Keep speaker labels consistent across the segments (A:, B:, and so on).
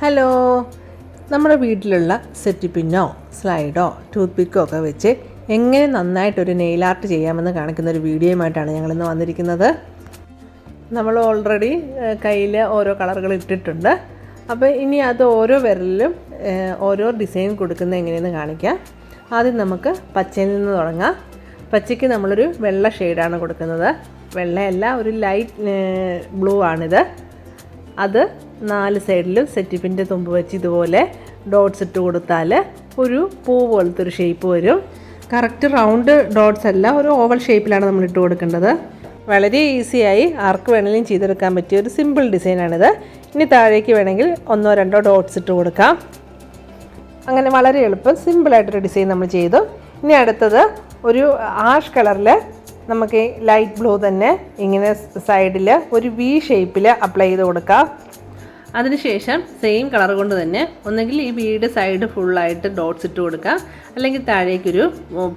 A: Hello നമ്മുടെ വീട്ടിലുള്ള set പിന്നോ സ്ലൈഡോ tooth പിക്കോ ഒക്കെ വെച്ച് എങ്ങനെ നന്നായിട്ടൊരു നെയിൽ ആർട്ട് ചെയ്യാമെന്ന് കാണിക്കുന്ന ഒരു വീഡിയോയുമായിട്ടാണ് ഞങ്ങളിന്ന് വന്നിരിക്കുന്നത്. നമ്മൾ ഓൾറെഡി കയ്യിൽ ഓരോ കളറുകൾ ഇട്ടിട്ടുണ്ട്. അപ്പോൾ ഇനി അത് ഓരോ വിരലിലും ഓരോ ഡിസൈൻ കൊടുക്കുന്ന എങ്ങനെയെന്ന് കാണിക്കാം. ആദ്യം നമുക്ക് പച്ചയിൽ നിന്ന് തുടങ്ങാം. പച്ചയ്ക്ക് നമ്മളൊരു വെള്ള ഷെയ്ഡാണ് കൊടുക്കുന്നത്. വെള്ളയല്ല ഒരു ലൈറ്റ് ബ്ലൂ ആണിത്. അത് നാല് സൈഡിലും സെറ്റിപ്പിന്റെ തുമ്പ് വെച്ച് ഇതുപോലെ ഡോട്ട്സ് ഇട്ട് കൊടുത്താൽ ഒരു പൂ പോലത്തെ ഒരു ഷേപ്പ് വരും. കറക്റ്റ് റൗണ്ട് ഡോട്ട്സ് അല്ല ഒരു ഓവൽ ഷേപ്പിലാണ് നമ്മൾ ഇട്ട് കൊടുക്കേണ്ടത്. വളരെ ഈസിയായി ആർക്ക് വേണമെങ്കിലും ചെയ്തെടുക്കാൻ പറ്റിയ ഒരു സിമ്പിൾ ഡിസൈനാണിത് ഇനി താഴേക്ക് വേണമെങ്കിൽ ഒന്നോ രണ്ടോ ഡോട്ട്സ് ഇട്ട് കൊടുക്കാം. അങ്ങനെ വളരെ എളുപ്പം സിമ്പിളായിട്ടൊരു ഡിസൈൻ നമ്മൾ ചെയ്തു. ഇനി അടുത്തത് ഒരു ആഷ് കളറിൽ നമുക്ക് ലൈറ്റ് ബ്ലൂ തന്നെ ഇങ്ങനെ സൈഡിൽ ഒരു വി ഷേപ്പിൽ അപ്ലൈ ചെയ്ത് കൊടുക്കാം. അതിനുശേഷം സെയിം കളർ കൊണ്ട് തന്നെ ഒന്നെങ്കിൽ ഈ വീട് സൈഡ് ഫുള്ളായിട്ട് ഡോട്ട്സ് ഇട്ട് കൊടുക്കാം അല്ലെങ്കിൽ താഴേക്കൊരു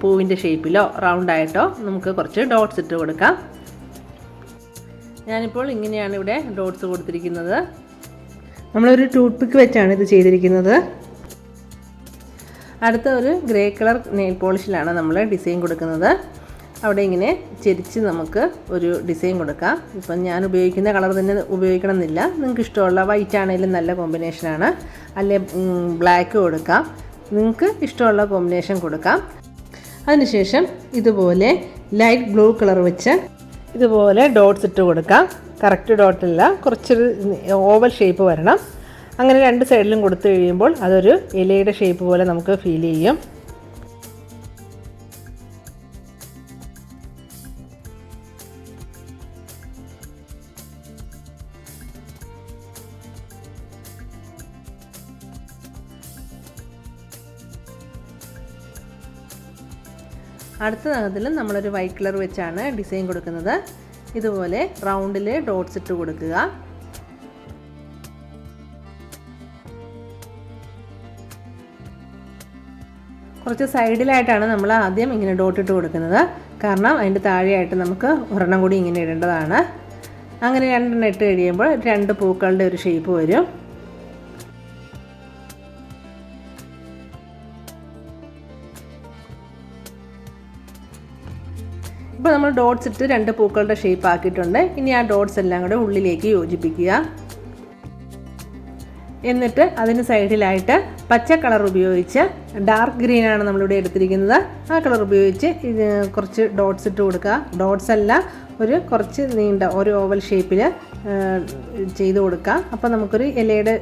A: പൂവിന്റെ ഷേപ്പിലോ റൗണ്ടായിട്ടോ നമുക്ക് കുറച്ച് ഡോട്ട്സ് ഇട്ട് കൊടുക്കാം. ഞാനിപ്പോൾ ഇങ്ങനെയാണ് ഇവിടെ ഡോട്ട്സ് കൊടുത്തിരിക്കുന്നത്. നമ്മളൊരു ടൂത്ത് പിക്ക് വെച്ചാണ് ഇത് ചെയ്തിരിക്കുന്നത്. അടുത്ത ഒരു ഗ്രേ കളർ നെയിൽ പോളിഷിലാണ് നമ്മൾ ഡിസൈൻ കൊടുക്കുന്നത്. അവിടെ ഇങ്ങനെ ചെരിച്ച് നമുക്ക് ഒരു ഡിസൈൻ കൊടുക്കാം. ഇപ്പം ഞാൻ ഉപയോഗിക്കുന്ന കളർ തന്നെ ഉപയോഗിക്കണം എന്നില്ല നിങ്ങൾക്ക് ഇഷ്ടമുള്ള വൈറ്റ് ആണെങ്കിലും നല്ല കോമ്പിനേഷനാണ് അല്ലെ ബ്ലാക്ക് കൊടുക്കാം. നിങ്ങൾക്ക് ഇഷ്ടമുള്ള കോമ്പിനേഷൻ കൊടുക്കാം. അതിനുശേഷം ഇതുപോലെ ലൈറ്റ് ബ്ലൂ കളർ വെച്ച് ഇതുപോലെ ഡോട്ട്സ് ഇട്ട് കൊടുക്കാം. കറക്റ്റ് ഡോട്ടല്ല കുറച്ചൊരു ഓവൽ ഷേപ്പ് വരണം. അങ്ങനെ രണ്ട് സൈഡിലും കൊടുത്തു കഴിയുമ്പോൾ അതൊരു ഇലയുടെ ഷേപ്പ് പോലെ നമുക്ക് ഫീൽ ചെയ്യും. അടുത്ത നഖത്തിലും നമ്മളൊരു വൈറ്റ് കളർ വെച്ചാണ് ഡിസൈൻ കൊടുക്കുന്നത്. ഇതുപോലെ റൗണ്ടിൽ ഡോട്ട്സ് ഇട്ട് കൊടുക്കുക. കുറച്ച് സൈഡിലായിട്ടാണ് നമ്മൾ ആദ്യം ഇങ്ങനെ ഡോട്ട് ഇട്ട് കൊടുക്കുന്നത്. കാരണം അതിന്റെ താഴെയായിട്ട് നമുക്ക് ഒരെണ്ണം കൂടി ഇങ്ങനെ ഇടേണ്ടതാണ്. അങ്ങനെ രണ്ടെണ്ണം ഇട്ട് കഴിയുമ്പോൾ രണ്ട് പൂക്കളുടെ ഒരു ഷേപ്പ് വരും. ഇപ്പോൾ നമ്മൾ ഡോട്ട്സ് ഇട്ട് രണ്ട് പൂക്കളുടെ ഷേപ്പ് ആക്കിയിട്ടുണ്ട്. ഇനി ആ ഡോട്ട്സ് എല്ലാം കൂടെ ഉള്ളിലേക്ക് യോജിപ്പിക്കുക. എന്നിട്ട് അതിന് സൈഡിലായിട്ട് പച്ച കളർ ഉപയോഗിച്ച് ഡാർക്ക് ഗ്രീൻ ആണ് നമ്മളിവിടെ എടുത്തിരിക്കുന്നത്. ആ കളർ ഉപയോഗിച്ച് ഇത് കുറച്ച് ഡോട്ട്സ് ഇട്ട് കൊടുക്കുക. ഡോട്ട്സ് അല്ല ഒരു കുറച്ച് നീണ്ട ഒരു ഓവൽ ഷേപ്പിൽ ചെയ്ത് കൊടുക്കുക. അപ്പോൾ നമുക്കൊരു ഇലയുടെ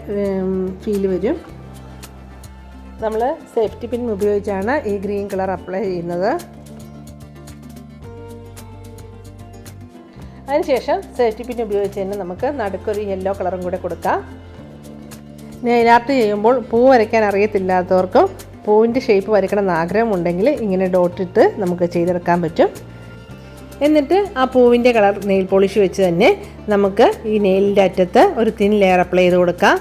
A: ഫീൽ വരും. നമ്മൾ സേഫ്റ്റി പിൻ ഉപയോഗിച്ചാണ് ഈ ഗ്രീൻ കളർ അപ്ലൈ ചെയ്യുന്നത്. അതിനുശേഷം സേഫ്റ്റി പിൻ ഉപയോഗിച്ച് തന്നെ നമുക്ക് നടുക്കൊരു യെല്ലോ കളറും കൂടെ കൊടുക്കാം. നെയിൽ ആർട്ട് ചെയ്യുമ്പോൾ പൂ വരയ്ക്കാൻ അറിയത്തില്ലാത്തവർക്കും പൂവിന്റെ ഷേപ്പ് വരയ്ക്കണം എന്ന് ആഗ്രഹമുണ്ടെങ്കിൽ ഇങ്ങനെ ഡോട്ടിട്ട് നമുക്ക് ചെയ്തെടുക്കാൻ പറ്റും. എന്നിട്ട് ആ പൂവിന്റെ കളർ നെയിൽ പോളിഷ് വെച്ച് തന്നെ നമുക്ക് ഈ നെയിലിന്റെ അറ്റത്ത് ഒരു തിൻ ലെയർ അപ്ലൈ ചെയ്ത് കൊടുക്കാം.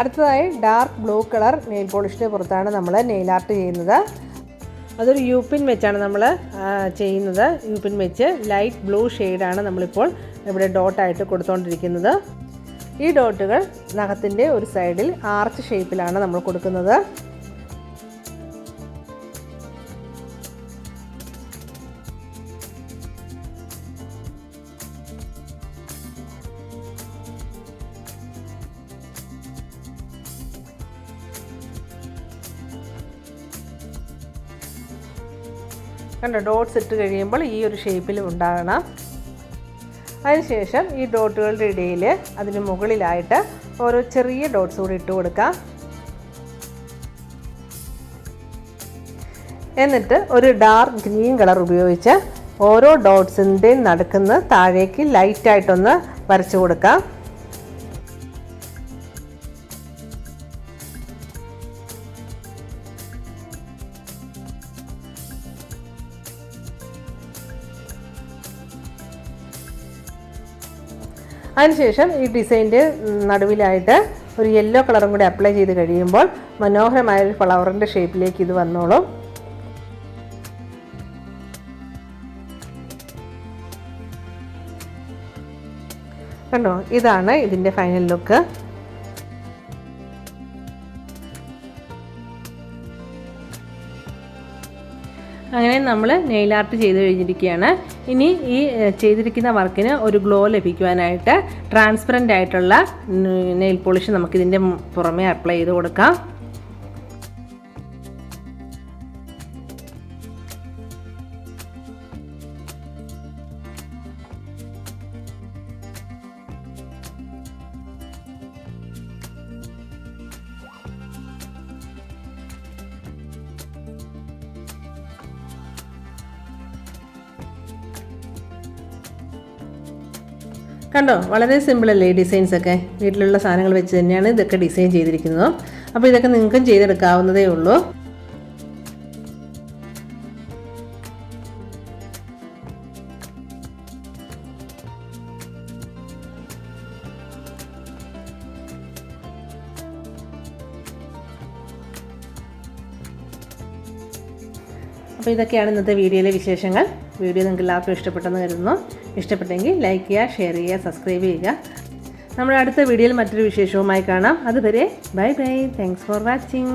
A: അടുത്തതായി ഡാർക്ക് ബ്ലൂ കളർ നെയിൽ പോളിഷിന്റെ പുറത്താണ് നമ്മൾ നെയിൽ ആർട്ട് ചെയ്യുന്നത്. അതൊരു യു പിൻ വെച്ചാണ് നമ്മൾ ചെയ്യുന്നത്. യു പിൻ വെച്ച് ലൈറ്റ് ബ്ലൂ ഷെയ്ഡാണ് നമ്മളിപ്പോൾ ഇവിടെ ഡോട്ടായിട്ട് കൊടുത്തുകൊണ്ടിരിക്കുന്നത് ഈ ഡോട്ടുകൾ നഖത്തിന്റെ ഒരു സൈഡിൽ ആർച്ച് ഷേപ്പിലാണ് നമ്മൾ കൊടുക്കുന്നത്. കണ്ടോ? ഡോട്ട്സ് ഇട്ട് കഴിയുമ്പോൾ ഈ ഒരു ഷേപ്പിൽ ഉണ്ടാകണം. അതിനുശേഷം ഈ ഡോട്ടുകളുടെ ഇടയിൽ അതിന് മുകളിലായിട്ട് ഓരോ ചെറിയ ഡോട്ട്സ് കൂടി ഇട്ട് കൊടുക്കാം. എന്നിട്ട് ഒരു ഡാർക്ക് ഗ്രീൻ കളർ ഉപയോഗിച്ച് ഓരോ ഡോട്ട്സിന്റെയും നടക്കുന്ന താഴേക്ക് ലൈറ്റായിട്ടൊന്ന് വരച്ചു കൊടുക്കാം. അതിനുശേഷം ഈ ഡിസൈന്റെ നടുവിലായിട്ട് ഒരു യെല്ലോ കളറും കൂടി അപ്ലൈ ചെയ്ത് കഴിയുമ്പോൾ മനോഹരമായ ഒരു ഫ്ലവറിന്റെ ഷേപ്പിലേക്ക് ഇത് വന്നോളും. കണ്ടോ? ഇതാണ് ഇതിന്റെ ഫൈനൽ ലുക്ക്. അങ്ങനെ നമ്മൾ നെയിൽ ആർട്ട് ചെയ്ത് കഴിഞ്ഞിരിക്കുകയാണ്. ഇനി ഈ ചെയ്തിരിക്കുന്ന വർക്കിന് ഒരു ഗ്ലോ ലഭിക്കുവാനായിട്ട് ട്രാൻസ്പെറന്റ് ആയിട്ടുള്ള നെയിൽ പോളിഷ് നമുക്കിതിന്റെ പുറമേ അപ്ലൈ ചെയ്ത് കൊടുക്കാം. കണ്ടോ? വളരെ സിമ്പിളല്ലേ ഈ ഡിസൈൻസ് ഒക്കെ? വീട്ടിലുള്ള സാധനങ്ങൾ വെച്ച് തന്നെയാണ് ഇതൊക്കെ ഡിസൈൻ ചെയ്തിരിക്കുന്നത്. അപ്പോൾ ഇതൊക്കെ നിങ്ങൾക്കും ചെയ്തെടുക്കാവുന്നതേ ഉള്ളൂ. അപ്പോൾ ഇതൊക്കെയാണ് ഇന്നത്തെ വീഡിയോയിലെ വിശേഷങ്ങൾ. വീഡിയോ നിങ്ങൾക്ക് എല്ലാവർക്കും ഇഷ്ടപ്പെട്ടെന്ന് കരുതുന്നു. ഇഷ്ടപ്പെട്ടെങ്കിൽ ലൈക്ക് ചെയ്യുക ഷെയർ ചെയ്യുക സബ്സ്ക്രൈബ് ചെയ്യുക. നമ്മുടെ അടുത്ത വീഡിയോയിൽ മറ്റൊരു വിശേഷവുമായി കാണാം. അതുവരെ bye bye thanks for watching